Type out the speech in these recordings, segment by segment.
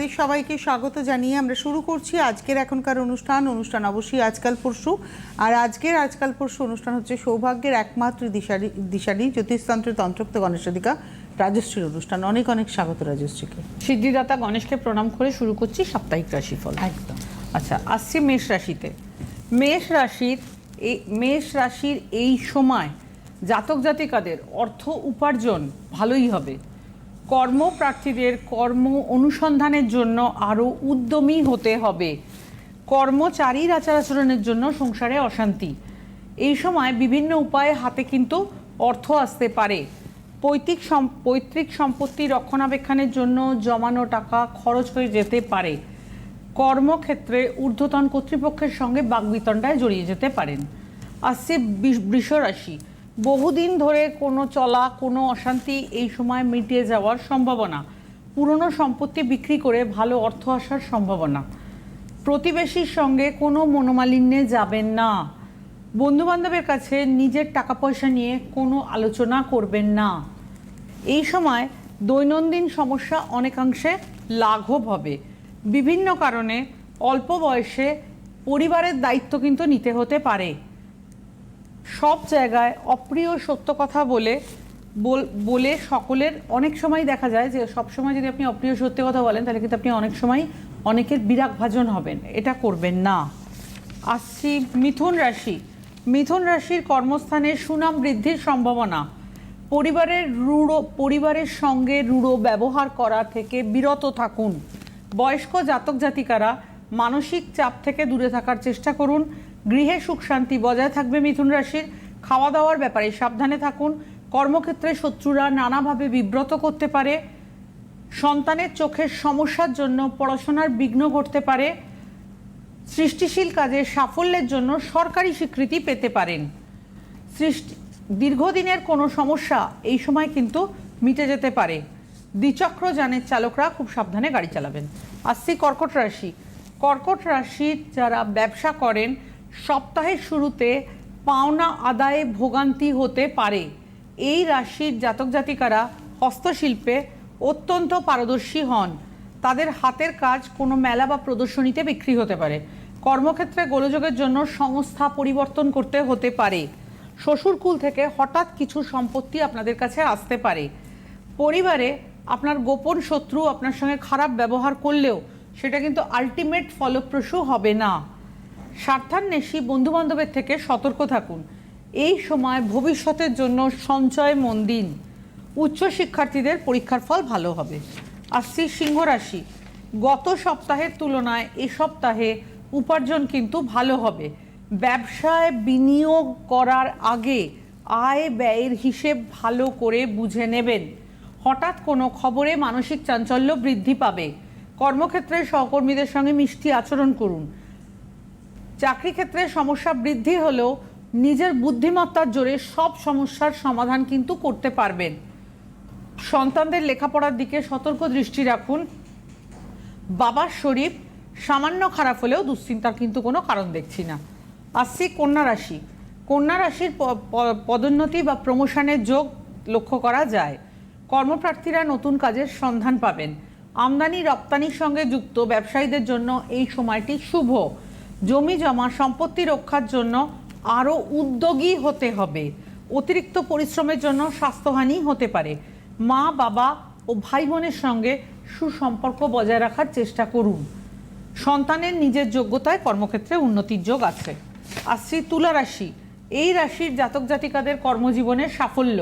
আপনাদের সবাইকে স্বাগত জানিয়ে আমরা শুরু করছি আজকের এখনকার অনুষ্ঠান অনুষ্ঠান অবশ্যই আজকাল পরশু। আর আজকের আজকাল পরশু অনুষ্ঠান হচ্ছে সৌভাগ্যের একমাত্র দিশারি দিশারি জ্যোতিষতন্ত্রের তন্ত্রোক্ত গণেশাধিকা রাজশ্রীর অনুষ্ঠান। অনেক অনেক স্বাগত রাজশ্রীকে। সিদ্ধিদাতা গণেশকে প্রণাম করে শুরু করছি সাপ্তাহিক রাশিফল। একদম। আচ্ছা আসছি মেষ রাশিতে। মেষ রাশির এই মেষ রাশির এই সময় জাতক জাতিকাদের অর্থ উপার্জন ভালোই হবে। কর্মপ্রার্থীদের কর্ম অনুসন্ধানের জন্য আরও উদ্যমী হতে হবে। কর্মচারীর আচার আচরণের জন্য সংসারে অশান্তি। এই সময় বিভিন্ন উপায়ে হাতে কিন্তু অর্থ আসতে পারে। পৈতৃক পৈতৃক সম্পত্তি রক্ষণাবেক্ষণের জন্য জমানো টাকা খরচ হয়ে যেতে পারে। কর্মক্ষেত্রে ঊর্ধ্বতন কর্তৃপক্ষের সঙ্গে বাগবিতণ্ডায় জড়িয়ে যেতে পারেন। আসছে বৃষ- বৃষ রাশি বহুদিন ধরে কোনো চলা, কোনো অশান্তি এই সময় মিটিয়ে যাওয়ার সম্ভাবনা। পুরনো সম্পত্তি বিক্রি করে ভালো অর্থ আসার সম্ভাবনা। প্রতিবেশীর সঙ্গে কোনো মনোমালিন্যে যাবেন না। বন্ধুবান্ধবের কাছে নিজের টাকা পয়সা নিয়ে কোনো আলোচনা করবেন না। এই সময় দৈনন্দিন সমস্যা অনেকাংশে লাঘব হবে। বিভিন্ন কারণে অল্প বয়সে পরিবারের দায়িত্ব কিন্তু নিতে হতে পারে। সব জায়গায় অপ্রিয় সত্য কথা বলে, বল- সকলের অনেক সময় দেখা যায় যে সব সময় যদি আপনি অপ্রিয় সত্য কথা বলেন, তাহলে কিন্তু আপনি অনেক সময় অনেকের বিরাগ ভাজন হবেন। এটা করবেন না। আসছি মিথুন রাশি। মিথুন রাশির কর্মস্থানে সুনাম বৃদ্ধির সম্ভাবনা। পরিবারের রূঢ়, পরিবারের সঙ্গে রূঢ় ব্যবহার করা থেকে বিরত থাকুন। বয়স্ক জাতক জাতিকারা মানসিক চাপ থেকে দূরে থাকার চেষ্টা করুন। গৃহে সুখ শান্তি বজায় থাকবে মিথুন রাশির। খাওয়া দাওয়ার ব্যাপারে সাবধানে থাকুন। কর্মক্ষেত্রে শত্রুরা নানাভাবে বিব্রত করতে পারে। সন্তানের চোখের সমস্যার জন্য পড়াশোনার বিঘ্ন ঘটতে পারে। সৃষ্টিশীল কাজে সাফল্যের জন্য সরকারি স্বীকৃতি পেতে পারেন। সৃষ্টি, দীর্ঘদিনের কোনো সমস্যা এই সময় কিন্তু মিটে যেতে পারে। দ্বিচক্র যানের চালকরা খুব সাবধানে গাড়ি চালাবেন। আসছি কর্কট রাশি। কর্কট রাশির যারা ব্যবসা করেন সপ্তাহের শুরুতে পাওনা আদায়ে ভোগান্তি হতে পারে। এই রাশির জাতক জাতিকারা হস্তশিল্পে অত্যন্ত পারদর্শী হন। তাদের হাতের কাজ কোনো মেলা বা প্রদর্শনীতে বিক্রি হতে পারে। কর্মক্ষেত্রে গোলযোগের জন্য সংস্থা পরিবর্তন করতে হতে পারে। শ্বশুরকুল থেকে হঠাৎ কিছু সম্পত্তি আপনাদের কাছে আসতে পারে। পরিবারে আপনার গোপন শত্রু আপনার সঙ্গে খারাপ ব্যবহার করলেও সেটা কিন্তু আলটিমেট ফলপ্রসূ হবে না। স্বার্থান্বেষী বন্ধুবান্ধবের থেকে সতর্ক থাকুন। এই সময় ভবিষ্যতের জন্য সঞ্চয় মন দিন। উচ্চ শিক্ষার্থীদের পরীক্ষার ফল ভালো হবে। আসছি সিংহ রাশি। গত সপ্তাহের তুলনায় এ সপ্তাহে উপার্জন কিন্তু ভালো হবে। ব্যবসায় বিনিয়োগ করার আগে আয় ব্যয়ের হিসেব ভালো করে বুঝে নেবেন। হঠাৎ কোনো খবরে মানসিক চাঞ্চল্য বৃদ্ধি পাবে। কর্মক্ষেত্রে সহকর্মীদের সঙ্গে মিষ্টি আচরণ করুন। চাকরি ক্ষেত্রে সমস্যা বৃদ্ধি হলেও নিজের বুদ্ধিমত্তার জোরে সব সমস্যার সমাধান কিন্তু করতে পারবেন। সন্তানদের লেখাপড়ার দিকে সতর্ক দৃষ্টি রাখুন। বাবার শরীর সামান্য খারাপ হলেও দুশ্চিন্তার কিন্তু কোনো কারণ দেখছি না। আসছি কন্যা রাশি। কন্যা রাশির পদোন্নতি বা প্রমোশনের যোগ লক্ষ্য করা যায়। কর্মপ্রার্থীরা নতুন কাজের সন্ধান পাবেন। আমদানি রপ্তানির সঙ্গে যুক্ত ব্যবসায়ীদের জন্য এই সময়টি শুভ। জমি জমা, সম্পত্তি রক্ষার জন্য আরও উদ্যোগী হতে হবে। অতিরিক্ত পরিশ্রমের জন্য স্বাস্থ্যহানি হতে পারে। মা, বাবা ও ভাই বোনের সঙ্গে সুসম্পর্ক বজায় রাখার চেষ্টা করুন। সন্তানের নিজের যোগ্যতায় কর্মক্ষেত্রে উন্নতির যোগ আছে। আসছি তুলা রাশি। এই রাশির জাতক জাতিকাদের কর্মজীবনের সাফল্য।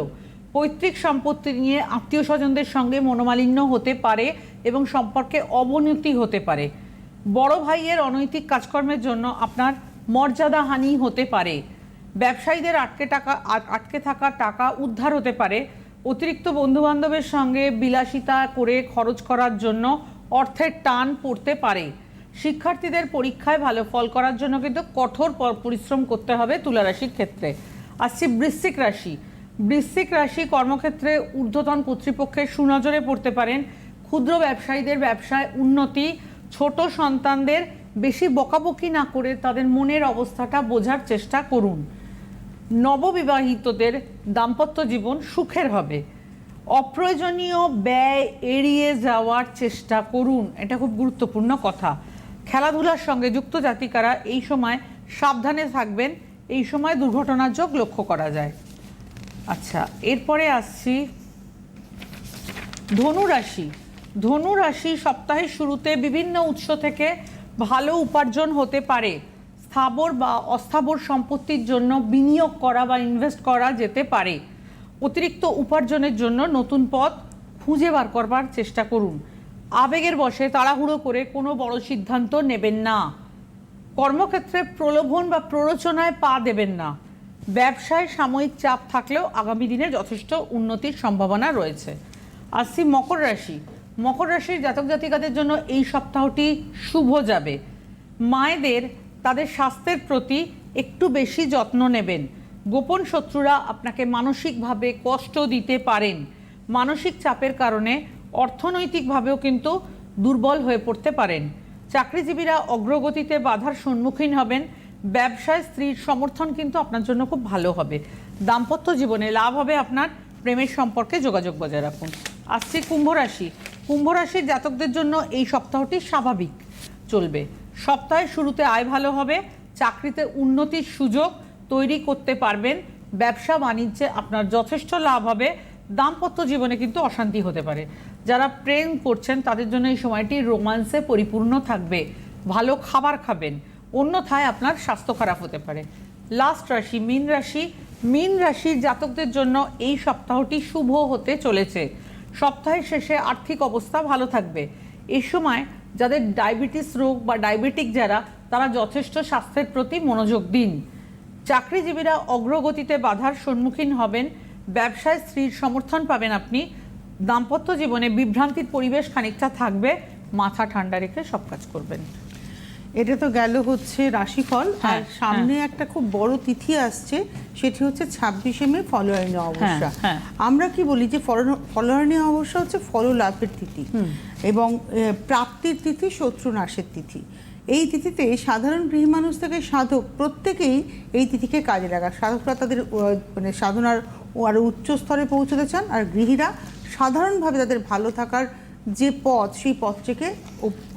পৈতৃক সম্পত্তি নিয়ে আত্মীয় স্বজনদের সঙ্গে মনোমালিন্য হতে পারে এবং সম্পর্কে অবনতি হতে পারে। বড় ভাইয়ের অনৈতিক কাজকর্মের জন্য আপনার মর্যাদাহানি হতে পারে। ব্যবসায়ীদের আটকে টাকা আটকে থাকা টাকা উদ্ধার হতে পারে। অতিরিক্ত বন্ধুবান্ধবের সঙ্গে বিলাসিতা করে খরচ করার জন্য অর্থের টান পড়তে পারে। শিক্ষার্থীদের পরীক্ষায় ভালো ফল করার জন্য কিন্তু কঠোর পরিশ্রম করতে হবে তুলা রাশির ক্ষেত্রে। আসছি বৃশ্চিক রাশি। বৃশ্চিক রাশি কর্মক্ষেত্রে ঊর্ধ্বতন কর্তৃপক্ষের সুনজরে পড়তে পারেন। ক্ষুদ্র ব্যবসায়ীদের ব্যবসায় উন্নতি ছোট সন্তানদের বেশি বকাবকি না করে তাদের মনের অবস্থাটা বোঝার চেষ্টা করুন। নববিবাহিতদের দাম্পত্য জীবন সুখের হবে। অপ্রয়োজনীয় ব্যয় এড়িয়ে যাওয়ার চেষ্টা করুন। এটা খুব গুরুত্বপূর্ণ কথা। খেলাধুলার সঙ্গে যুক্ত জাতিকারা এই সময় সাবধানে থাকবেন। এই সময় দুর্ঘটনার যোগ লক্ষ্য করা যায়। আচ্ছা এরপরে আসছি ধনু রাশি ধনু রাশি সপ্তাহের শুরুতে বিভিন্ন উৎস থেকে ভালো উপার্জন হতে পারে। স্থাবর বা অস্থাবর সম্পত্তির জন্য বিনিয়োগ করা বা ইনভেস্ট করা যেতে পারে। অতিরিক্ত উপার্জনের জন্য নতুন পথ খুঁজে বার করবার চেষ্টা করুন। আবেগের বশে তাড়াহুড়ো করে কোনো বড় সিদ্ধান্ত নেবেন না। কর্মক্ষেত্রে প্রলোভন বা প্ররোচনায় পা দেবেন না। ব্যবসায় সাময়িক চাপ থাকলেও আগামী দিনে যথেষ্ট উন্নতির সম্ভাবনা রয়েছে। আসছি মকর রাশি। মকর রাশির জাতক জাতিকাদের জন্য এই সপ্তাহটি শুভ যাবে। মায়েদের তাদের স্বাস্থ্যের প্রতি একটু বেশি যত্ন নেবেন। গোপন শত্রুরা আপনাকে মানসিকভাবে কষ্ট দিতে পারেন। মানসিক চাপের কারণে অর্থনৈতিকভাবেও কিন্তু দুর্বল হয়ে পড়তে পারেন। চাকরিজীবীরা অগ্রগতিতে বাধার সম্মুখীন হবেন। ব্যবসায় স্ত্রীর সমর্থন কিন্তু আপনার জন্য খুব ভালো হবে। দাম্পত্য জীবনে লাভ হবে আপনার প্রেমের সম্পর্কে যোগাযোগ বজায় রাখুন। আসছি কুম্ভ রাশি। কুম্ভ রাশির জাতকদের জন্য এই সপ্তাহটি স্বাভাবিক চলবে। সপ্তাহের শুরুতে আয় ভালো হবে, চাকরিতে উন্নতির সুযোগ তৈরি করতে পারবেন, ব্যবসা বাণিজ্যে আপনার যথেষ্ট লাভ হবে, দাম্পত্য জীবনে কিন্তু অশান্তি হতে পারে। যারা প্রেম করছেন, তাদের জন্য এই সময়টি রোমান্সে পরিপূর্ণ থাকবে। ভালো খাবার খাবেন, অন্যথায় আপনার স্বাস্থ্য খারাপ হতে পারে। লাস্ট রাশি, মীন রাশি, মীন রাশির জাতকদের জন্য এই সপ্তাহটি শুভ হতে চলেছে। সপ্তাহের শেষে আর্থিক অবস্থা ভালো থাকবে। এই সময় যাদের ডায়াবেটিস রোগ বা ডায়াবেটিক যারা, তারা যথেষ্ট স্বাস্থ্যের প্রতি মনোযোগ দিন। চাকরিজীবীরা অগ্রগতিতে বাধার সম্মুখীন হবেন। ব্যবসায় স্ত্রীর সমর্থন পাবেন আপনি। দাম্পত্য জীবনে বিভ্রান্তির পরিবেশ খানিকটা থাকবে। মাথা ঠান্ডা রেখে সব কাজ করবেন। এটা তো গেল হচ্ছে রাশিফল আর হ্যাঁ, সামনে একটা খুব বড় তিথি আসছে সেটি হচ্ছে ছাব্বিশে মে ফলোয়ারিণী অমাবস্যা। হ্যাঁ। আমরা কি বলি যে ফলোয়ারিণী অমাবস্যা হচ্ছে ফল লাভের তিথি এবং প্রাপ্তির তিথি শত্রু নাশের তিথি। এই তিথিতে সাধারণ গৃহী মানুষ থেকে সাধক প্রত্যেকেই এই তিথিকে কাজে লাগায় সাধকরা তাদের মানে সাধনার আরও উচ্চ স্তরে পৌঁছতে চান আর গৃহীরা সাধারণভাবে তাদের ভালো থাকার যে পথ সেই পথটিকে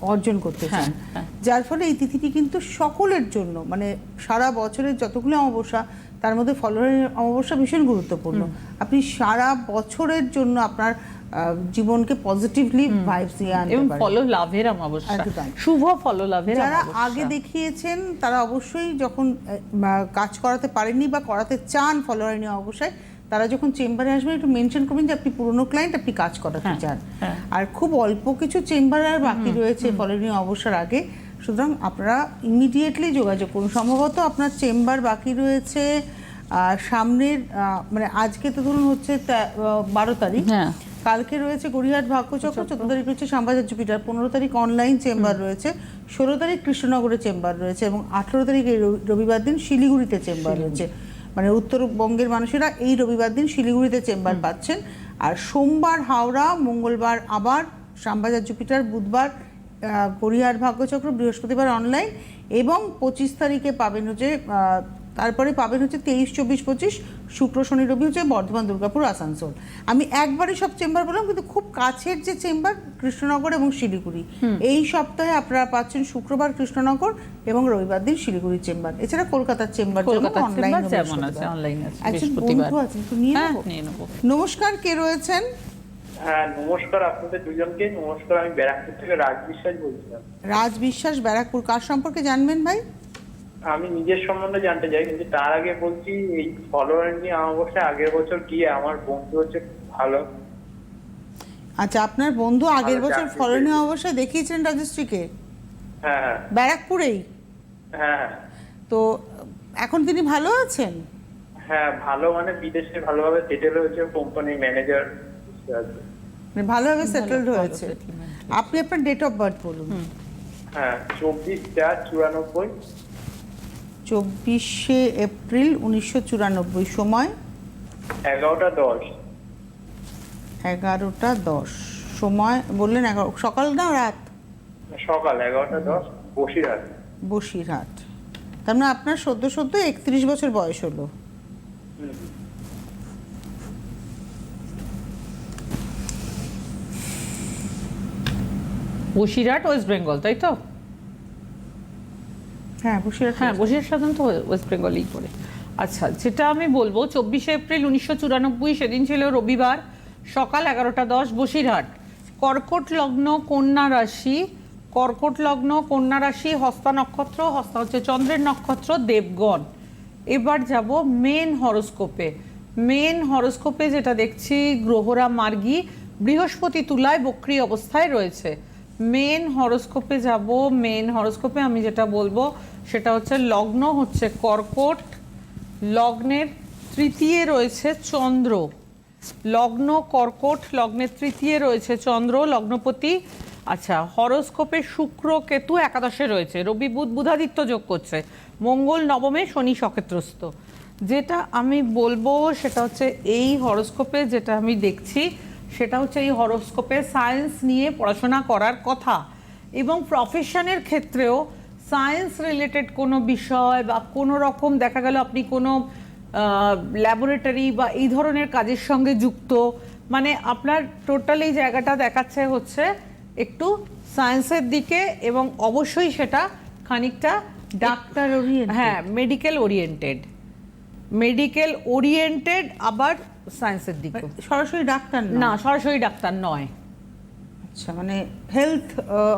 অর্জন করতে চান। হ্যাঁ, হ্যাঁ। যার ফলে এই তিথিটি কিন্তু সকলের জন্য মানে সারা বছরের যতগুলো অমাবস্যা তার মধ্যে ফলোয়ারের অমাবস্যা ভীষণ গুরুত্বপূর্ণ। আপনি সারা বছরের জন্য আপনার জীবনকে পজিটিভলি ভাইবস দিয়ে আনতে এবং ফল লাভের অমাবস্যা। শুভ ফল লাভের যারা আগে দেখিয়েছেন তারা অবশ্যই যখন কাজ করাতে পারেননি বা করাতে চান ফলোয়ারিনী অবশ্যই তারা যখন চেম্বারে আসবেন একটু মেনশন করবেন যে আপনি পুরনো ক্লায়েন্ট আপনি কাজ করাতে হ্যাঁ, চান। হ্যাঁ। আর খুব অল্প কিছু চেম্বার আর বাকি রয়েছে ফলোয়ারিনী অবসর আগে। সুতরাং আপনারা ইমিডিয়েটলি যোগাযোগ করুন। সম্ভবত আপনার চেম্বার বাকি রয়েছে সামনের মানে আজকে তো ধরুন হচ্ছে বারো তারিখ। হ্যাঁ। কালকে রয়েছে গড়িয়াহাট ভাগ্যচক্র চোদ্দ তারিখ রয়েছে শ্যামবাজার জুপিটার। পনেরো তারিখ অনলাইন চেম্বার রয়েছে ষোলো তারিখ কৃষ্ণনগরে চেম্বার রয়েছে এবং আঠেরো তারিখ রবিবার দিন শিলিগুড়িতে চেম্বার রয়েছে। মানে উত্তরবঙ্গের মানুষেরা এই রবিবার দিন শিলিগুড়িতে চেম্বার পাচ্ছেন। আর সোমবার হাওড়া মঙ্গলবার আবার শ্যামবাজার জুপিটার বুধবার গড়িয়ার ভাগ্যচক্র বৃহস্পতিবার অনলাইন এবং পঁচিশ তারিখে পাবেন হচ্ছে তারপরে পাবেন হচ্ছে তেইশ চব্বিশ পঁচিশ শুক্র শনি রবি হচ্ছে বর্ধমান দুর্গাপুর আসানসোল। আমি একবারই সব চেম্বার বললাম কিন্তু খুব কাছের যে চেম্বার কৃষ্ণনগর এবং শিলিগুড়ি। এই সপ্তাহে আপনারা পাচ্ছেন শুক্রবার কৃষ্ণনগর এবং রবিবার দিন শিলিগুড়ি চেম্বার। এছাড়া কলকাতার চেম্বার অনলাইন একজন বন্ধু আছেন হ্যাঁ নেব? নিয়ে নেব। নমস্কার কে রয়েছেন? হ্যাঁ নমস্কার আপনাদের দুজনকে নমস্কার আমি ব্যারাকপুর থেকে রাজ বিশ্বাস বলছিলাম। রাজ বিশ্বাস ব্যারাকপুর কার সম্পর্কে জানবেন ভাই? আমি নিজের সম্বন্ধে জানতে চাই কিন্তু তার আগে বলছি এই ফলোয়ার নিয়ে আমার বসে আগের বছর গিয়ে আমার বন্ধু হচ্ছে ভালো। আচ্ছা আপনার বন্ধু আগের বছর ফলনীয় পেয়েছে। অবস্থায় দেখিয়েছেন রাজশ্রীকে? হ্যাঁ হ্যাঁ। ব্যারাকপুরেই? হ্যাঁ তো এখন তিনি ভালো আছেন? হ্যাঁ ভালো মানে বিদেশে ভালোভাবে সেটেল হয়েছে কোম্পানির ম্যানেজার মানে ভালোভাবে সেটেলড হয়েছে। আপনি আপনার ডেট অফ বার্থ বলুন। হ্যাঁ চব্বিশ চার চুরানব্বই। চব্বিশে এপ্রিল উনিশশো চুরানব্বই সময়? এগারোটা দশ। এগারোটা দশ সময়? বললেন এগারো সকাল না রাত? সকাল এগারোটা দশ বসিরহাট। বসিরহাট। তার মানে আপনার সদ্য সদ্য একত্রিশ বছর বয়স হলো। বসিরহাট ওয়েস্ট বেঙ্গল তাই তো? হ্যাঁ বসিরহাট হ্যাঁ বসিরহাট সাধারণত ওয়েস্ট বেঙ্গলেই পড়ে। আচ্ছা যেটা আমি বলব চব্বিশে এপ্রিল উনিশশো চুরানব্বই সেদিন ছিল রবিবার সকাল এগারোটা দশ বসিরহাট। কর্কট লগ্ন কন্যা রাশি কর্কট লগ্ন কন্যা রাশি হস্তা নক্ষত্র হস্তা হচ্ছে চন্দ্রের নক্ষত্র দেবগণ। এবার যাব মেন হরোস্কোপে। মেন হরোস্কোপে যেটা দেখছি গ্রহরা মার্গী বৃহস্পতি তুলায় বক্রি অবস্থায় রয়েছে। মেন হরোস্কোপে যাব মেন হরোস্কোপে আমি যেটা বলব, সেটা হচ্ছে লগ্ন হচ্ছে কর্কট, লগ্নের তৃতীয় রয়েছে চন্দ্র। লগ্ন কর্কট, লগ্নের তৃতীয় রয়েছে চন্দ্র, লগ্নপতি আচ্ছা হরোস্কোপে শুক্র, কেতু, একাদশে রয়েছে, রবি, বুধ, বুধাদিত্য যোগ করছে, মঙ্গল, নবমে, শনি সক্ষেত্রস্থ যেটা আমি বলব, সেটা হচ্ছে এই হরোস্কোপে যেটা আমি দেখছি সেটা হচ্ছে এই হরোস্কোপে সায়েন্স নিয়ে পড়াশোনা করার কথা এবং প্রফেশনের ক্ষেত্রেও সায়েন্স রিলেটেড কোনো বিষয় বা কোনো রকম দেখা গেল আপনি কোনো ল্যাবরেটরি বা এই ধরনের কাজের সঙ্গে যুক্ত মানে আপনার টোটাল এই জায়গাটা দেখাচ্ছে হচ্ছে একটু সায়েন্সের দিকে এবং অবশ্যই সেটা খানিকটা ডাক্তার। হ্যাঁ মেডিকেল ওরিয়েন্টেড মেডিকেল ওরিয়েন্টেড আবার সায়েন্সের দিকে। সরাসরি ডাক্তার না সরাসরি ডাক্তার নয়। আচ্ছা মানে হেলথ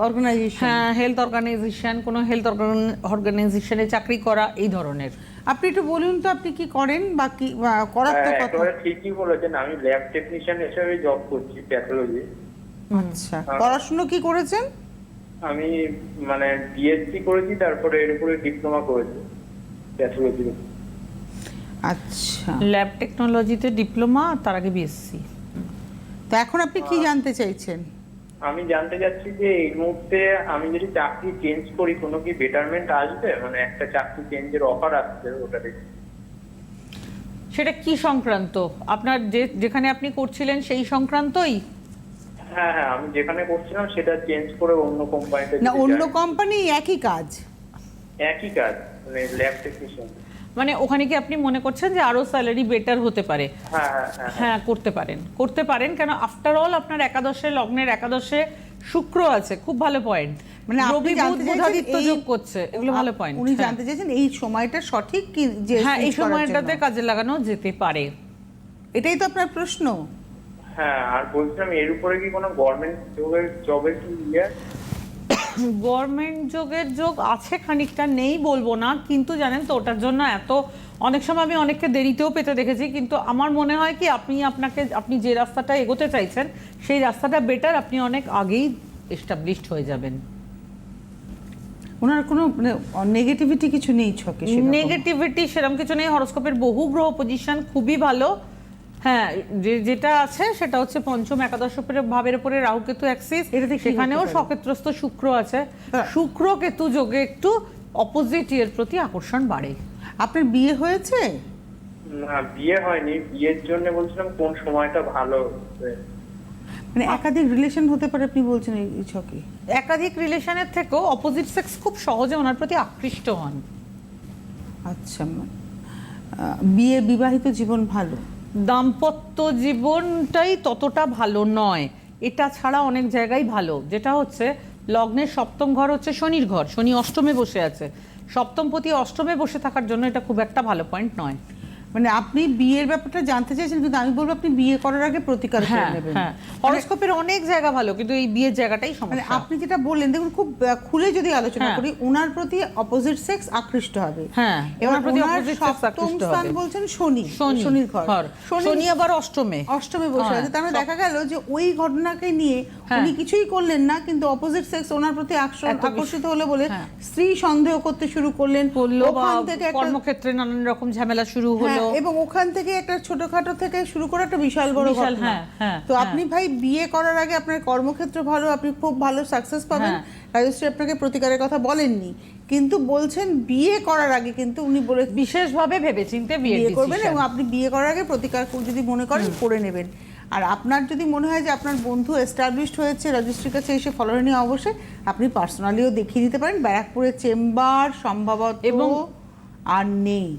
অর্গানাইজেশন হ্যাঁ হেলথ অর্গানাইজেশন কোনো হেলথ অর্গানাইজেশনে চাকরি করা এই ধরনের। আপনি একটু বলুন তো আপনি কি করেন বা কি করার তো হ্যাঁ, কথা? ঠিকই বলেছেন। আমি ল্যাব টেকনিশিয়ান হিসেবে জব করছি প্যাথোলজি আচ্ছা পড়াশুনো কি করেছেন? আমি মানে বিএসসি করেছি তারপরে এর উপরে ডিপ্লোমা করেছি প্যাথোলজি আচ্ছা। ল্যাব টেকনোলজিতে ডিপ্লোমা তার আগে বিএসসি তো এখন আপনি কি জানতে চাইছেন? আমি জানতে চাচ্ছি যে এই মুহূর্তে আমি যদি চাকরি চেঞ্জ করি কোনো কি বেটারমেন্ট আসবে? মানে একটা চাকরি চেঞ্জের অফার আসছে ওটা দেখে সেটা কি সংক্রান্ত? আপনার যে যেখানে আপনি করছিলেন সেই সংক্রান্তই? হ্যাঁ হ্যাঁ আমি যেখানে করছিলাম সেটা চেঞ্জ করে অন্য কোম্পানিতে না অন্য কোম্পানি একই কাজ? একই কাজ মানে ল্যাব টেকনিশিয়ান মানে ওখানে কি আপনি মনে করছেন যে আরও স্যালারি বেটার হতে পারে। হ্যাঁ হ্যাঁ হ্যাঁ হ্যাঁ। করতে পারেন। করতে পারেন কেন? আফটার অল আপনার একাদশে লগ্নের একাদশে শুক্র আছে খুব ভালো পয়েন্ট মানে রবি বুধ বুধাদিত্য যোগ করছে এগুলো ভালো পয়েন্ট উনি জানতে চাইছেন এই সময়টা সঠিক কি যে হ্যাঁ এই সময়টাতে কাজে লাগানো যেতে পারে। এটাই তো আপনার প্রশ্ন। হ্যাঁ আর বলছিলাম এর উপরে কি কোনো গভর্নমেন্ট জবের জবের কি ইয়ে? গভর্নমেন্ট যোগের যোগ আছে খানিকটা নেই বলব না কিন্তু জানেন তো ওটার জন্য এত অনেক সময় আমি অনেককে দেরিতেও পেতে দেখেছি কিন্তু আমার মনে হয় কি আপনি আপনাকে আপনি যে রাস্তাটা এগোতে চাইছেন সেই রাস্তাটা বেটার আপনি অনেক আগেই এস্টাবলিশড হয়ে যাবেন। ওনার কোনো মানে নেগেটিভিটি কিছু নেই ছকে নেগেটিভিটি সেরকম কিছু নেই হরস্কোপের বহু গ্রহ পজিশন খুবই ভালো হ্যাঁ যে যেটা আছে সেটা হচ্ছে পঞ্চম একাদশ ভাবের উপরে রাহু কেতু অ্যাক্সিস এটাতে সেখানেও হতে সক্ষেত্রস্থ শুক্র আছে। হ্যাঁ। শুক্র কেতু যোগে একটু অপোজিট এর প্রতি আকর্ষণ বাড়ে। আপনার বিয়ে হয়েছে? না বিয়ে হয়নি। বিয়ের জন্য বলছিলাম কোন সময়টা ভালো মানে একাধিক রিলেশন হতে পারে আপনি বলছেন এই এই ছকে। একাধিক রিলেশনের থেকেও অপোজিট সেক্স খুব সহজে ওনার প্রতি আকৃষ্ট হন। আচ্ছা বিয়ে বিবাহিত জীবন ভালো। দাম্পত্য জীবনটাই ততটা ভালো নয়। এটা ছাড়া অনেক জায়গায় ভালো। যেটা হচ্ছে, লগ্নের সপ্তম ঘর হচ্ছে শনির ঘর। শনি অষ্টমে বসে আছে। সপ্তমপতি অষ্টমে বসে থাকার জন্য এটা খুব একটা ভালো পয়েন্ট নয়। মানে আপনি বিয়ের ব্যাপারটা জানতে চাইছেন কিন্তু আমি বলব আপনি বিয়ে করার আগে প্রতিকার করে হ্যাঁ নেবেন। হ্যাঁ। হরস্কোপের অনেক জায়গা ভালো কিন্তু এই বিয়ের জায়গাটাই মানে সমস্যা। আপনি যেটা বললেন দেখুন খুব খুলে যদি আলোচনা হ্যাঁ। করি ওনার প্রতি অপোজিট সেক্স আকৃষ্ট হবে। হ্যাঁ, এবার ওনার প্রতি sex সপ্তম আকৃষ্ট স্থান হবে। বলছেন শনি শনি শনির ঘর। শনি শনি আবার অষ্টমে। অষ্টমে বসে আছে। তার মানে দেখা গেল যে ওই ঘটনাকে নিয়ে। উনি কিছুই করলেন না কিন্তু অপোজিট সেক্স ওনার প্রতি আকর্ষিত হলো বলে হ্যাঁ। স্ত্রী সন্দেহ করতে শুরু করলেন। করল ওখান থেকে কর্মক্ষেত্রে নানান রকম ঝামেলা শুরু হ্যাঁ, হলো। এবং ওখান থেকে একটা ছোটখাটো থেকে শুরু করে একটা বিশাল বড় ঘটনা। হ্যাঁ, হ্যাঁ, তো হ্যাঁ। আপনি ভাই বিয়ে করার আগে আপনার কর্মক্ষেত্র ভালো আপনি খুব ভালো সাকসেস পাবেন। হ্যাঁ। রাজশ্রী আপনাকে প্রতিকারের কথা বলেননি। কিন্তু বলছেন বিয়ে করার আগে কিন্তু উনি বলে বিশেষভাবে ভেবেচিন্তে বিয়ে করবেন এবং আপনি বিয়ে করার আগে প্রতিকার যদি মনে করেন করে নেবেন। আর আপনার যদি মনে হয় যে আপনার বন্ধু এস্টাবলিশড হয়েছে রেজিস্ট্রির কাছে এসে ফলো নিয়ে অবশ্যই আপনি পার্সোনালিও দেখিয়ে দিতে পারেন। ব্যারাকপুরের চেম্বার সম্ভবত এবং- আর নেই।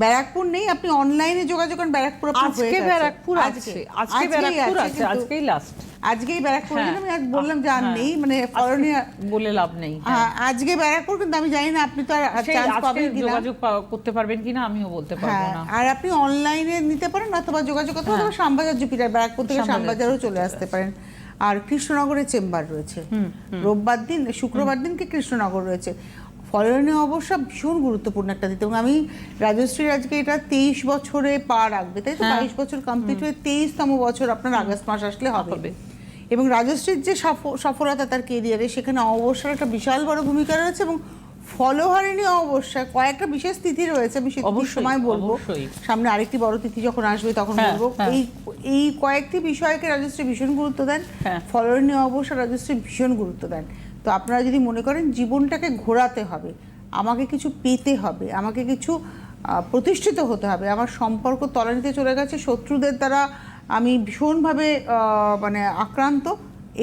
ব্যারাকপুর নেই আপনি অনলাইনে যোগাযোগ করেন ব্যারাকপুর আজকে ব্যারাকপুর আছে আজকে ব্যারাকপুর আছে আজকেই লাস্ট আজকেই ব্যারাকপুর হ্যাঁ। আমি আজ বললাম যে আর হ্যাঁ। নেই মানে ফলনীয় বলে লাভ নেই হ্যাঁ, আজকে ব্যারাকপুর কিন্তু আমি জানি না আপনি তো আর চান্স পাবেন কিনা। যোগাযোগ করতে পারবেন কিনা আমিও বলতে পারব হ্যাঁ না। আর আপনি অনলাইনে নিতে পারেন অথবা যোগাযোগ করতে হ্যাঁ। অথবা শ্যামবাজার জুপিটার ব্যারাকপুর থেকে শ্যামবাজার শ্যামবাজারও চলে আসতে পারেন। আর কৃষ্ণনগরে চেম্বার রয়েছে। রোববার দিন শুক্রবার দিনকে কৃষ্ণনগর রয়েছে। ফলনীয় অবস্থা ভীষণ গুরুত্বপূর্ণ একটা দিতে। এবং আমি রাজশ্রীর আজকে এটা তেইশ বছরে পা রাখবে তাই তো? হ্যাঁ। বাইশ বছর কমপ্লিট হয়ে তেইশতম বছর আপনার আগস্ট মাস আসলে হবে। এবং রাজশ্রীর যে সফলতা তার কেরিয়ারে সেখানে অবসর একটা বিশাল বড় ভূমিকা রয়েছে এবং ফলহারিণী অবস্যায় কয়েকটা বিশেষ তিথি রয়েছে আমি অবশ্যই, সময় বলব। সামনে আরেকটি বড় তিথি যখন আসবে তখন হ্যাঁ, বলব। হ্যাঁ। এই এই কয়েকটি বিষয়কে রাজশ্রী ভীষণ গুরুত্ব দেন। ফলনীয় অবশ্য রাজশ্রী ভীষণ গুরুত্ব দেন। তো আপনারা যদি মনে করেন জীবনটাকে ঘোরাতে হবে, আমাকে কিছু পেতে হবে, আমাকে কিছু প্রতিষ্ঠিত হতে হবে, আমার সম্পর্ক তলানিতে চলে গেছে, শত্রুদের দ্বারা আমি ভীষণভাবে মানে আক্রান্ত,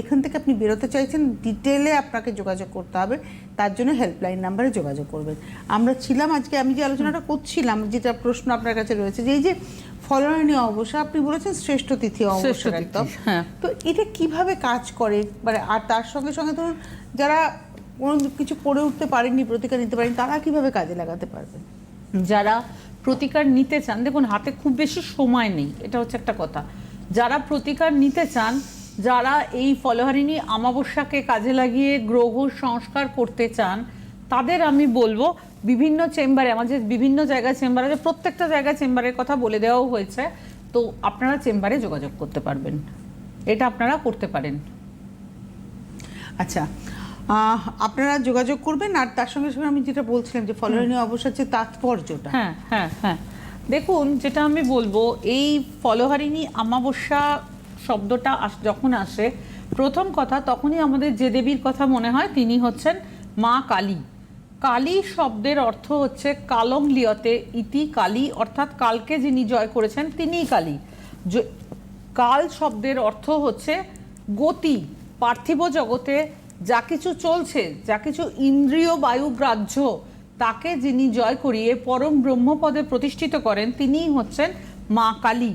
এখান থেকে আপনি বেরোতে চাইছেন, ডিটেলে আপনাকে যোগাযোগ করতে হবে, তার জন্য হেল্পলাইন নাম্বারে যোগাযোগ করবেন। আমরা ছিলাম আজকে, আমি যে আলোচনাটা করছিলাম, যেটা প্রশ্ন আপনার কাছে রয়েছে, যে এই যে ফলনীয় অবস্থা আপনি বলেছেন শ্রেষ্ঠ তিথি অবসর একদম হ্যাঁ। তো এটা কীভাবে কাজ করে? মানে আর তার সঙ্গে সঙ্গে ধরুন যারা কোনো কিছু করে উঠতে পারেননি প্রতিকার নিতে পারেন তারা কীভাবে কাজে লাগাতে পারবেন? যারা প্রতিকার নিতে চান দেখুন হাতে খুব বেশি সময় নেই এটা হচ্ছে একটা কথা। যারা প্রতিকার নিতে চান যারা এই ফলহারিণী অমাবস্যাকে কাজে লাগিয়ে গ্রহ সংস্কার করতে চান তাদের আমি বলব বিভিন্ন চেম্বারে আমাদের বিভিন্ন জায়গায় চেম্বার আছে প্রত্যেকটা জায়গায় চেম্বারের কথা বলে দেওয়াও হয়েছে। তো আপনারা চেম্বারে যোগাযোগ করতে পারবেন। এটা আপনারা করতে পারেন। আচ্ছা আপনারা যোগাযোগ করবেন আর তার সঙ্গে সঙ্গে আমি যেটা বলছিলাম যে ফলনীয় অবস্থার যে তাৎপর্যটা। হ্যাঁ হ্যাঁ হ্যাঁ। দেখুন যেটা আমি বলব এই ফলহারিণী আমাবস্যা শব্দটা যখন আসে প্রথম কথা তখনই আমাদের যে দেবীর কথা মনে হয় তিনি হচ্ছেন মা কালী। কালী শব্দের অর্থ হচ্ছে কালং লিয়তে ইতি কালী, অর্থাৎ কালকে যিনি জয় করেছেন তিনিই কালী। কাল শব্দের অর্থ হচ্ছে গতি, পার্থিব জগতে যা কিছু চলছে, যা কিছু ইন্দ্রিয় বায়ু গ্রাহ্য, তাকে যিনি জয় করিয়ে পরম ব্রহ্মপদে প্রতিষ্ঠিত করেন, তিনিই হচ্ছেন মা কালী।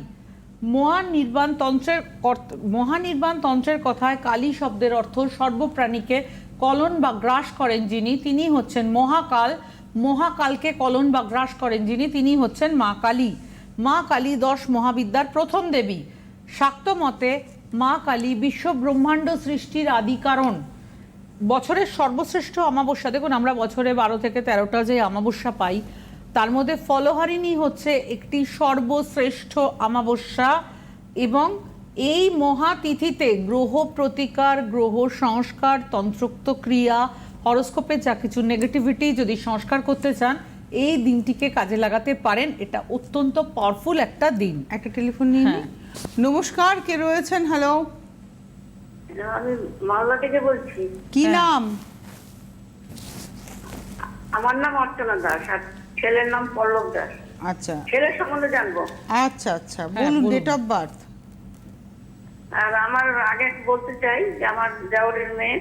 মহানির্বাণ তন্ত্রের কর্ত- মহানির্বাণ তন্ত্রের কথায় কালী শব্দের অর্থ সর্বপ্রাণীকে কলন বা গ্রাস করেন যিনি, তিনি হচ্ছেন মহাকাল। মহাকালকে কলন বা গ্রাস করেন যিনি, তিনি হচ্ছেন মা কালী। মা কালী দশ মহাবিদ্যার প্রথম দেবী। শাক্ত মতে মা কালী বিশ্ব ব্রহ্মাণ্ড সৃষ্টির আদি কারণ। বছরের সর্বশ্রেষ্ঠ অমাবস্যা, দেখুন আমরা বছরে বারো থেকে তেরোটা যে অমাবস্যা পাই, তার মধ্যে ফলহারিণী হচ্ছে একটি সর্বশ্রেষ্ঠ অমাবস্যা এবং এই মহাতিথিতে গ্রহ প্রতিকার গ্রহ সংস্কার তন্ত্রোক্ত ক্রিয়া হরস্কোপে যা কিছু নেগেটিভিটি যদি সংস্কার করতে চান এই দিনটিকে কাজে লাগাতে পারেন। এটা অত্যন্ত পাওয়ারফুল একটা দিন। একটা টেলিফোন নিয়ে হ্যাঁ। নমস্কার কে রয়েছেন? হ্যালো আমি মালদা থেকে বলছি। কি হ্যাঁ। নাম? আমার নাম অর্চনা দাস আর ছেলের নাম পল্লব দাস। আচ্ছা। ছেলের সম্বন্ধে জানব। আচ্ছা আচ্ছা। হ্যাঁ, বলুন বলুন। ডেট অফ বার্থ আর আমার আগে বলতে চাই যে আমার দেওরের মেয়ে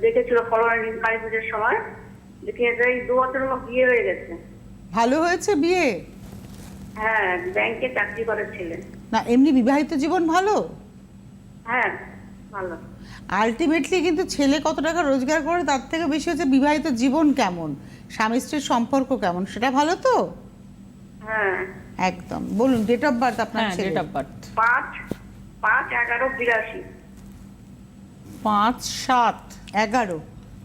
দেখেছিল ফলোয়ারিং কালী পুজোর সময় দেখে এই দু বছর বিয়ে হয়ে গেছে। ভালো হয়েছে বিয়ে? হ্যাঁ ব্যাংকে চাকরি ছিলেন না এমনি বিবাহিত জীবন ভালো? হ্যাঁ ভালো। আলটিমেটলি কিন্তু ছেলে কত টাকা রোজগার করে তার থেকে বেশি হচ্ছে বিবাহিত জীবন কেমন? স্বামী স্ত্রীর সম্পর্ক কেমন? সেটা ভালো তো? হ্যাঁ। একদম। বলুন ডেট অফ বার্থ আপনার হ্যাঁ ডেট অফ বার্থ পাঁচ পাঁচ এগারো বিরাশি। পাঁচ সাত। এগারো।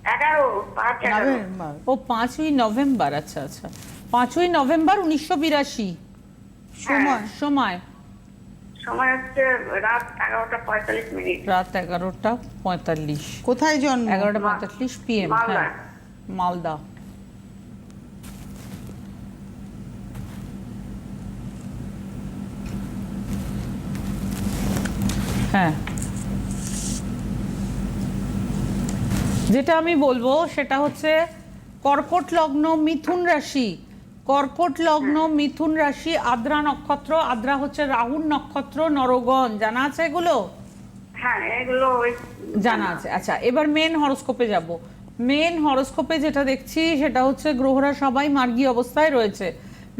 এগারো পাঁচ এগারো। নভেম্বর। ও পাঁচই নভেম্বর আচ্ছা আচ্ছা। পাঁচই নভেম্বর উনিশশো বিরাশি। সময় সময়। সময় হচ্ছে রাত এগারোটা পঁয়তাল্লিশ মিনিট। রাত এগারোটা পঁয়তাল্লিশ। কোথায় জন্ম? এগারোটা পঁয়তাল্লিশ পিএম মালদা। হ্যাঁ। মালদা। হ্যাঁ। যেটা আমি বলব সেটা হচ্ছে কর্কট লগ্ন মিথুন রাশি। কর্কট লগ্ন মিথুন রাশি আদ্রা নক্ষত্র আদ্রা হচ্ছে রাহুল নক্ষত্র নরগণ। জানা আছে এগুলো? হ্যাঁ এগুলো জানা আছে। আচ্ছা এবার মেন হরস্কোপে যাব। মেন হরস্কোপে যেটা দেখছি সেটা হচ্ছে গ্রহরা সবাই মার্গী অবস্থায় রয়েছে।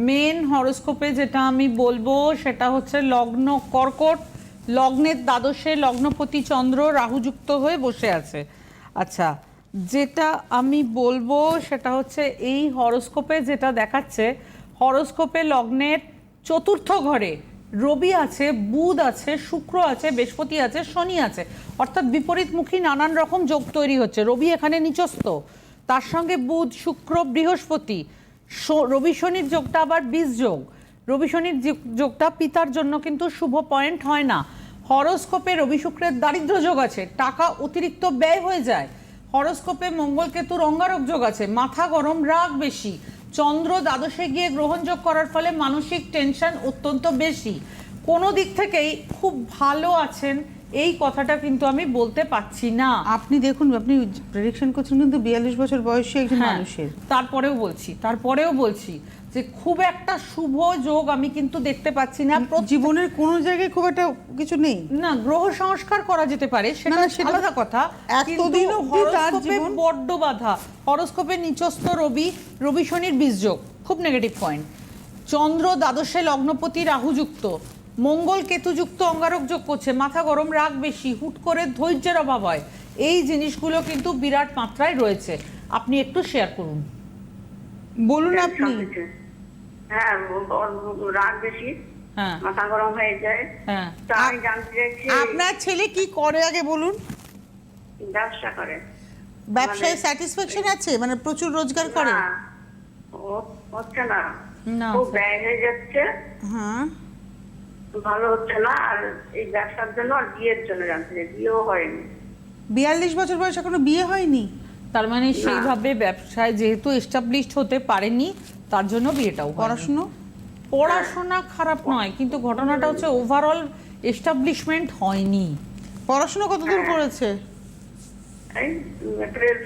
মেন হরস্কোপে যেটা আমি বলব সেটা হচ্ছে লগ্ন কর্কট লগ্নের দ্বাদশে লগ্নপতি চন্দ্র রাহুযুক্ত হয়ে বসে আছে। আচ্ছা যেটা আমি বলব সেটা হচ্ছে এই হরোস্কোপে যেটা দেখাচ্ছে, হরোস্কোপে লগ্নের চতুর্থ ঘরে রবি আছে, বুধ আছে, শুক্র আছে, বৃহস্পতি আছে, শনি আছে। অর্থাৎ বিপরীতমুখী নানান রকম যোগ তৈরি হচ্ছে। রবি এখানে নিচস্থ। তার সঙ্গে বুধ, শুক্র, বৃহস্পতি। রবি শনির যোগটা আবার বীজ যোগ। রবি শনির যোগটা পিতার জন্য কিন্তু শুভ পয়েন্ট হয় না। হরোস্কোপে রবি শুক্রের দারিদ্র যোগ আছে টাকা অতিরিক্ত ব্যয় হয়ে যায়। হরোস্কোপে মঙ্গল কেতুর অঙ্গারক যোগ আছে মাথা গরম রাগ বেশি। চন্দ্র দ্বাদশে গিয়ে গ্রহণযোগ করার ফলে মানসিক টেনশন অত্যন্ত বেশি। কোনো দিক থেকেই খুব ভালো আছেন এই কথাটা কিন্তু আমি বলতে পারছি না। আপনি দেখুন আপনি প্রেডিকশন করছেন কিন্তু বিয়াল্লিশ বছর বয়সী একজন হ্যাঁ, মানুষের। তারপরেও বলছি তারপরেও বলছি। যে খুব একটা শুভ যোগ আমি কিন্তু দেখতে পাচ্ছি না। জীবনের কোনো জায়গায় খুব একটা কিছু নেই। না গ্রহ সংস্কার করা যেতে পারে সেটা আলাদা কথা। এতদিন হরোস্কোপে বড্ড বাধা। হরোস্কোপে নিচস্থ রবি রবি শনির বীজযোগ খুব নেগেটিভ পয়েন্ট চন্দ্র দ্বাদশে লগ্নপতি রাহুযুক্ত। মঙ্গল কেতুযুক্ত অঙ্গারক যোগ করছে। মাথা গরম রাগ বেশি হুট করে ধৈর্যের অভাব হয়। এই জিনিসগুলো কিন্তু বিরাট মাত্রায় রয়েছে। আপনি একটু শেয়ার করুন। বলুন আপনি। হ্যাঁ রাগ বেশি হ্যাঁ। মাথা গরম হয়ে যায়। হ্যাঁ। তা আমি জানতে চাইছি আপনার ছেলে কি করে আগে বলুন? ব্যবসা করে। ব্যবসায় স্যাটিসফ্যাকশন আছে? মানে প্রচুর রোজগার করে? হচ্ছে না। না, খুব ব্যয় হয়ে যাচ্ছে। হ্যাঁ। ভালো হচ্ছে না আর এই ব্যবসার জন্য আর বিয়ের জন্য জানতে চাই বিয়েও হয়নি। বিয়াল্লিশ বছর বয়স এখনও বিয়ে হয়নি? তার মানে সেইভাবে ব্যবসায় যেহেতু এস্টাবলিশড হতে পারেনি তার জন্য বিয়েটাও। পড়াশুনো? পড়াশোনা খারাপ নয় কিন্তু ঘটনাটা হচ্ছে ওভারঅল এস্টাবলিশমেন্ট হয়নি। পড়াশোনা কত দূর করেছে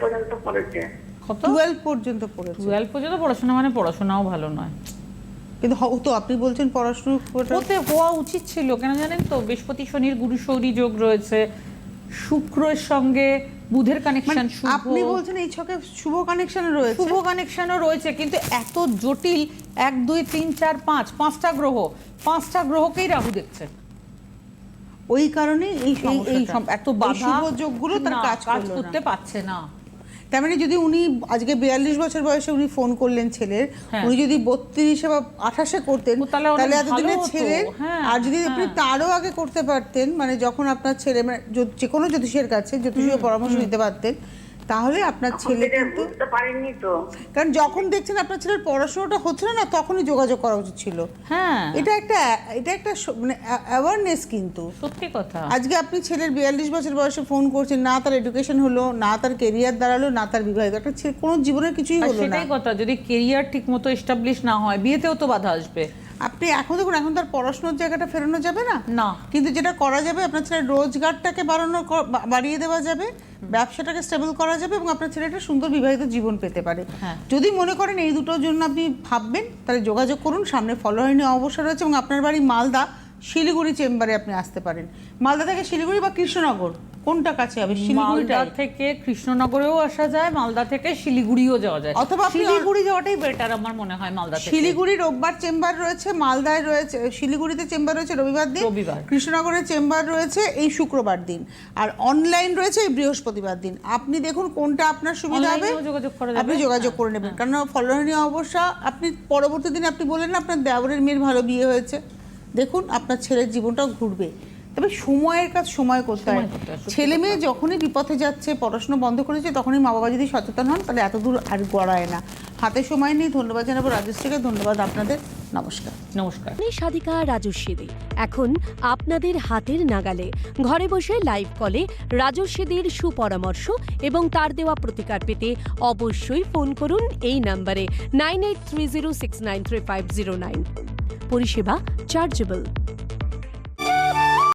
পর্যন্ত পড়েছে কত? টুয়েলভ পর্যন্ত পড়েছে। টুয়েলভ পর্যন্ত পড়াশোনা মানে পড়াশোনাও ভালো নয়। কিন্তু তো আপনি বলছেন পড়াশুনো হতে হওয়া উচিত ছিল কেন জানেন তো? বৃহস্পতি শনির গুরু শৌরী যোগ রয়েছে। শুক্রের সঙ্গে বুধের কানেকশন শুভ। আপনি বলছেন এই ছকে শুভ কানেকশন রয়েছে। শুভ কানেকশনও রয়েছে কিন্তু এত জটিল এক দুই তিন চার পাঁচ পাঁচটা গ্রহ পাঁচটা গ্রহকেই রাহু দেখছে। ওই কারণে এই এই এত বাধা শুভ যোগগুলো তার কাজ করতে পারছে না। তার মানে যদি উনি আজকে বিয়াল্লিশ বছর বয়সে উনি ফোন করলেন ছেলের হ্যাঁ। উনি যদি বত্রিশে বা আঠাশে করতেন তাহলে এতদিনের ছেলে এতদিনে ছেলের হ্যাঁ, আর যদি আপনি হ্যাঁ। তারও আগে করতে পারতেন মানে যখন আপনার ছেলে মানে যে কোনো জ্যোতিষের কাছে জ্যোতিষীয় পরামর্শ নিতে পারতেন তাহলে আপনার ছেলে কিন্তু বুঝতে পারিনি তো। কারণ যখন দেখছেন আপনার ছেলের পড়াশোনাটা হচ্ছে না না তখনই যোগাযোগ করা উচিত ছিল। হ্যাঁ। এটা একটা এটা একটা মানে অ্যাওয়ারনেস কিন্তু। সত্যি কথা। আজকে আপনি ছেলের বিয়াল্লিশ বছর বয়সে ফোন করছেন না তার এডুকেশন হলো না তার কেরিয়ার দাঁড়াল না তার বিবাহিত একটা ছেলে কোনো জীবনের কিছুই হলো না। সেটাই কথা যদি কেরিয়ার ঠিক মতো এস্টাবলিশ না হয় বিয়েতেও তো বাধা আসবে। আপনি এখন দেখুন এখন তার পড়াশোনার জায়গাটা ফেরানো যাবে না? না। কিন্তু যেটা করা যাবে আপনার ছেলের রোজগারটাকে বাড়ানো বাড়িয়ে দেওয়া যাবে ব্যবসাটাকে স্টেবল করা যাবে এবং আপনার ছেলেটা সুন্দর বিবাহিত জীবন পেতে পারে। হ্যাঁ। যদি মনে করেন এই দুটোর জন্য আপনি ভাববেন তাহলে যোগাযোগ করুন সামনে ফলোয়ারিনি অবসর রয়েছে এবং আপনার বাড়ি মালদা শিলিগুড়ি চেম্বারে আপনি আসতে পারেন। মালদা থেকে শিলিগুড়ি বা কৃষ্ণনগর? কোনটা কাছে হবে? শিলিগুড়িটা থেকে কৃষ্ণনগরেও আসা যায় মালদা থেকে শিলিগুড়িও যাওয়া যায়। অথবা শিলিগুড়ি যাওয়াটাই বেটার আমার মনে হয় মালদা থেকে। শিলিগুড়ি রোববার চেম্বার রয়েছে মালদায় রয়েছে শিলিগুড়িতে চেম্বার রয়েছে রবিবার দিন রবিবার। কৃষ্ণনগরের চেম্বার রয়েছে এই শুক্রবার দিন। আর অনলাইন রয়েছে এই বৃহস্পতিবার দিন। আপনি দেখুন কোনটা আপনার সুবিধা হবে। আপনি যোগাযোগ করে নেবেন। কারণ ফলোয়ারিনী অবস্থা আপনি পরবর্তী দিনে আপনি বললেন না আপনার দেওরের মেয়ের ভালো বিয়ে হয়েছে। দেখুন আপনার ছেলের জীবনটাও ঘুরবে। তবে সময়ের কাজ সময় করতে হয় ছেলে মেয়ে যখনই বিপথে যাচ্ছে পড়াশোনা বন্ধ করেছে তখনই মা বাবা যদি সচেতন হন তাহলে এত দূর আর গড়ায় না। হাতে সময় নেই ধন্যবাদ জানাব রাজশ্রীকে ধন্যবাদ আপনাদের নমস্কার। নমস্কার। আমি সাধিকা রাজস্বীদি এখন আপনাদের হাতের নাগালে ঘরে বসে লাইভ কলে রাজস্বীদির সুপরামর্শ এবং তার দেওয়া প্রতিকার পেতে অবশ্যই ফোন করুন এই নম্বরে nine eight three zero six nine three five zero nine পরিষেবা চার্জেবল